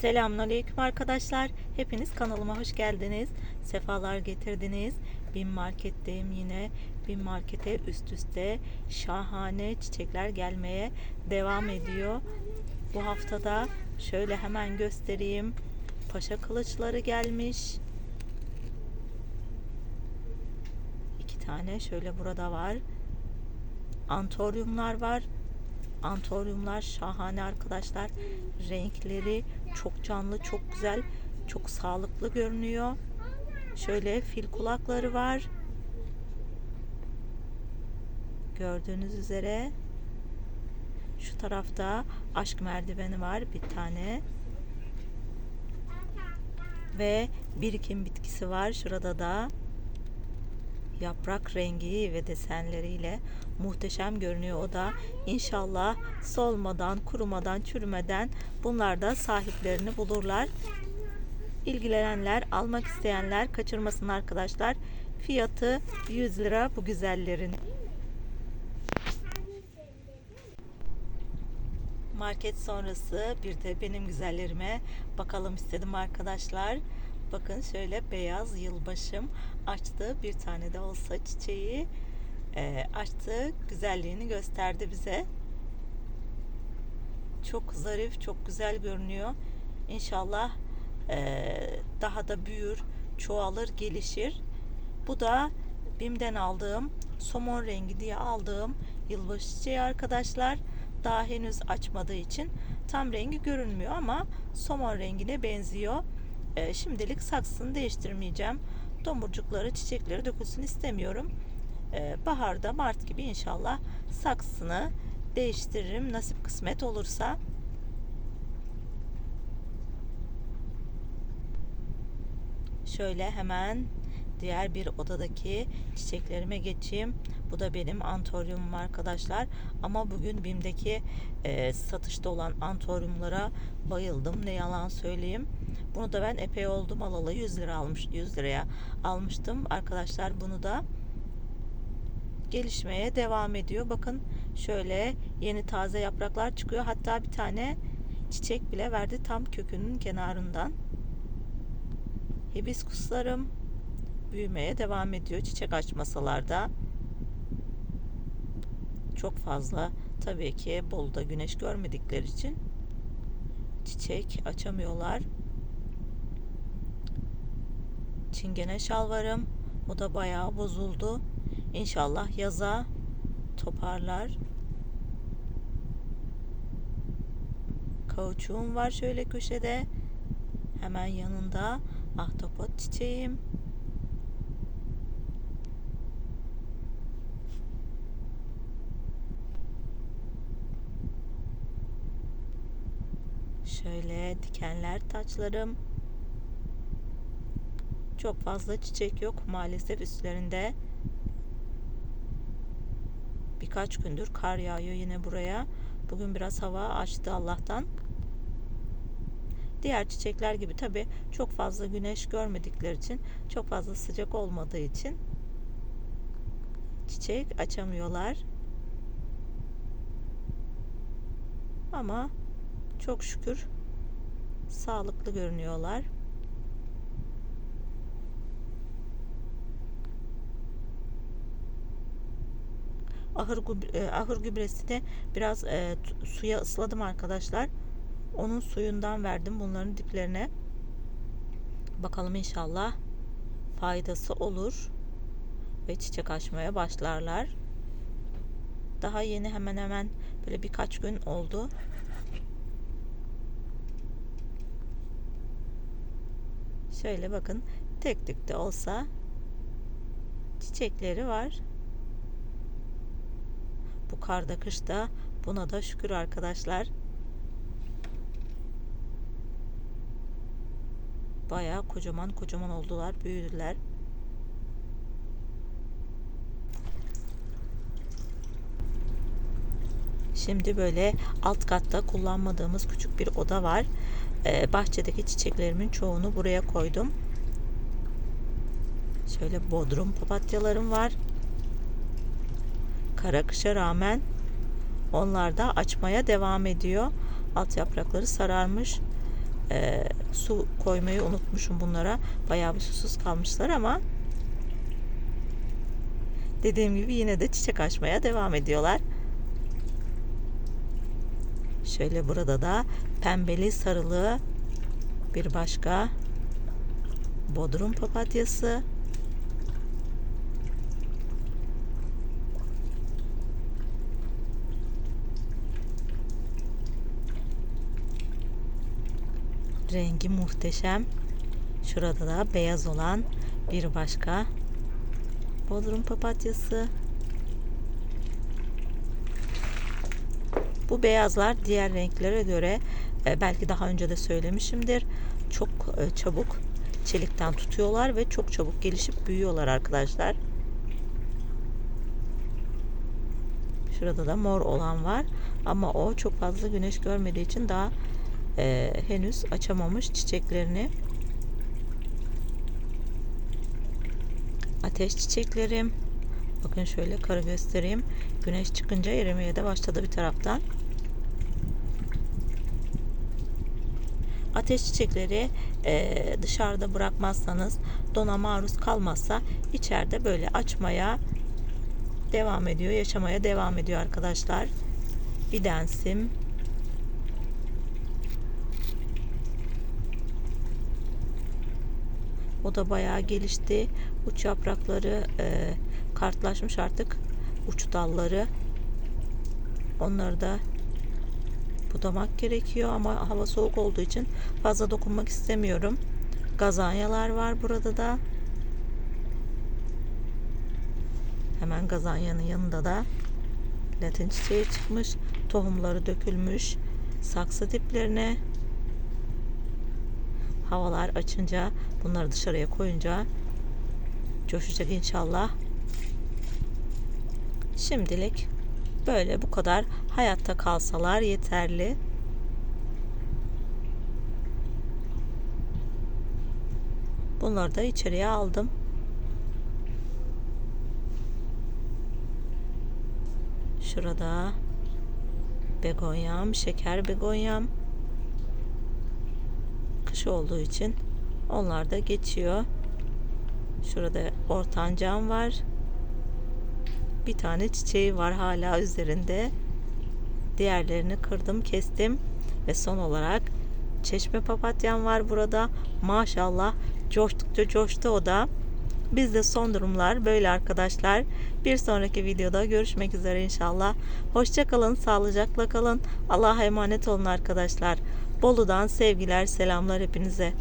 Selamünaleyküm arkadaşlar. Hepiniz kanalıma hoş geldiniz. Sefalar getirdiniz. Bin marketteyim yine. Bin markete üst üste şahane çiçekler gelmeye devam ediyor. Bu haftada şöyle hemen göstereyim. Paşa kılıçları gelmiş. İki tane şöyle burada var. Antoryumlar var. Antoryumlar şahane arkadaşlar. Renkleri çok canlı, çok güzel, çok sağlıklı görünüyor. Şöyle fil kulakları var. Gördüğünüz üzere şu tarafta aşk merdiveni var bir tane. Ve birikim bitkisi var şurada da yaprak rengi ve desenleriyle muhteşem görünüyor o da. İnşallah solmadan, kurumadan, çürümeden bunlar da sahiplerini bulurlar. İlgilenenler, almak isteyenler kaçırmasın arkadaşlar. Fiyatı 100 lira bu güzellerin. Market sonrası bir de benim güzellerime bakalım istedim arkadaşlar. Bakın şöyle beyaz yılbaşım açtı. Bir tane de olsa çiçeği e, açtı. Güzelliğini gösterdi bize. Çok zarif, çok güzel görünüyor. İnşallah e, daha da büyür, çoğalır, gelişir. Bu da BİM'den aldığım somon rengi diye aldığım yılbaşı çiçeği arkadaşlar. Daha henüz açmadığı için tam rengi görünmüyor ama somon rengine benziyor. E, şimdilik saksını değiştirmeyeceğim. Domurcukları, çiçekleri dökülsün istemiyorum. E, baharda, Mart gibi inşallah saksını değiştiririm nasip kısmet olursa. Şöyle hemen diğer bir odadaki çiçeklerime geçeyim. Bu da benim antoryumum arkadaşlar. Ama bugün BİM'deki e, satışta olan antoryumlara bayıldım. Ne yalan söyleyeyim. Bunu da ben epey oldum alalı 100 lira almış 100 liraya almıştım. Arkadaşlar bunu da gelişmeye devam ediyor. Bakın şöyle yeni taze yapraklar çıkıyor. Hatta bir tane çiçek bile verdi tam kökünün kenarından. Hibiskuslarım büyümeye devam ediyor. Çiçek açmasalarda çok fazla tabii ki Bolu'da güneş görmedikleri için çiçek açamıyorlar. Çingene şalvarım o da bayağı bozuldu. İnşallah yaza toparlar. Kauçuğum var şöyle köşede. Hemen yanında ahtapot çiçeğim. Şöyle dikenler taçlarım. Çok fazla çiçek yok maalesef üstlerinde. Birkaç gündür kar yağıyor yine buraya. Bugün biraz hava açtı Allah'tan. Diğer çiçekler gibi tabi çok fazla güneş görmedikleri için, çok fazla sıcak olmadığı için çiçek açamıyorlar. Ama çok şükür sağlıklı görünüyorlar. ahır, gübre, ahır gübresini biraz e, suya ısladım arkadaşlar. Onun suyundan verdim bunların diplerine. Bakalım inşallah faydası olur ve çiçek açmaya başlarlar. Daha yeni hemen hemen böyle birkaç gün oldu. Şöyle bakın tek tük de olsa çiçekleri var. Bu karda kışta buna da şükür arkadaşlar. Bayağı kocaman kocaman oldular, büyüdüler. Şimdi böyle alt katta kullanmadığımız küçük bir oda var. Ee, bahçedeki çiçeklerimin çoğunu buraya koydum. Şöyle bodrum papatyalarım var. Kara kışa rağmen onlar da açmaya devam ediyor. Alt yaprakları sararmış. Ee, su koymayı unutmuşum bunlara. Bayağı bir susuz kalmışlar ama dediğim gibi yine de çiçek açmaya devam ediyorlar. Şöyle burada da pembeli sarılı bir başka bodrum papatyası. Rengi muhteşem. Şurada da beyaz olan bir başka bodrum papatyası. Bu beyazlar diğer renklere göre e, belki daha önce de söylemişimdir. Çok e, çabuk çelikten tutuyorlar ve çok çabuk gelişip büyüyorlar arkadaşlar. Şurada da mor olan var ama o çok fazla güneş görmediği için daha e, henüz açamamış çiçeklerini. Ateş çiçeklerim. Bakın şöyle karı göstereyim. Güneş çıkınca erimeye de başladı bir taraftan. Ateş çiçekleri e, dışarıda bırakmazsanız dona maruz kalmazsa içeride böyle açmaya devam ediyor, yaşamaya devam ediyor arkadaşlar. Bidensim. O da bayağı gelişti. Uç yaprakları e, kartlaşmış artık. Uç dalları. Onları da budamak gerekiyor ama hava soğuk olduğu için fazla dokunmak istemiyorum. Gazanyalar var burada da. Hemen gazanyanın yanında da latin çiçeği çıkmış. Tohumları dökülmüş. Saksı diplerine havalar açınca bunları dışarıya koyunca coşacak inşallah. Şimdilik böyle bu kadar hayatta kalsalar yeterli. Bunları da içeriye aldım. Şurada begonyam, şeker begonyam. Kış olduğu için onlar da geçiyor. Şurada ortancam var. Bir tane çiçeği var hala üzerinde. Diğerlerini kırdım, kestim ve son olarak çeşme papatyam var burada. Maşallah coştukça coştu o da. Bizde son durumlar böyle arkadaşlar. Bir sonraki videoda görüşmek üzere inşallah. Hoşçakalın, sağlıcakla kalın. Allah'a emanet olun arkadaşlar. Bolu'dan sevgiler, selamlar hepinize.